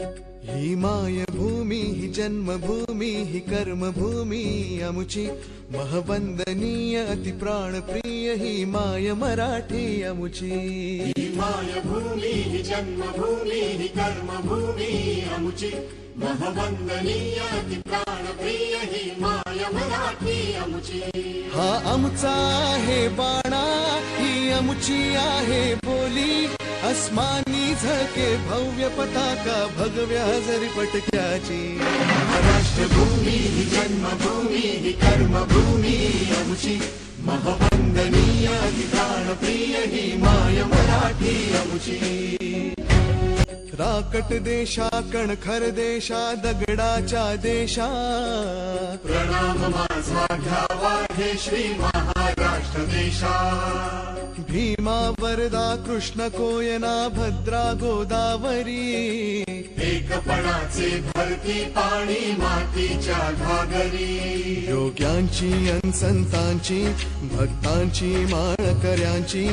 ही मायभूमी ही जन्मभूमी ही कर्मभूमी अमुची महवंदनीय अति प्राणप्रिय ही माय मराठी अमुची. ही मायभूमी ही जन्मभूमी ही कर्मभूमी अमुची महवंदनीय अति प्राणप्रिय ही माय मराठी अमुची. हा आमचा आहे बाणा ही अमुची आहे बोली अस्मानी झळके भव्य पताका भगव्या जरी पटक्याची राष्ट्रभूमी ही जन्मभूमी ही कर्मभूमी अमुची महवंदनीय प्राणप्रिय ही माय मराठी अमुची राकट देशा कणखर देशा दगडाच्या देशा। प्रणाम माझा घ्यावा हे श्री महाराष्ट्र देशा भीमा वरदा कृष्ण कोयना भद्रा गोदावरी. एकपणाचे भरती पाणी मातीच्या घागरी. योग्यांची अन संतांची भक्तांची माळकऱ्यांची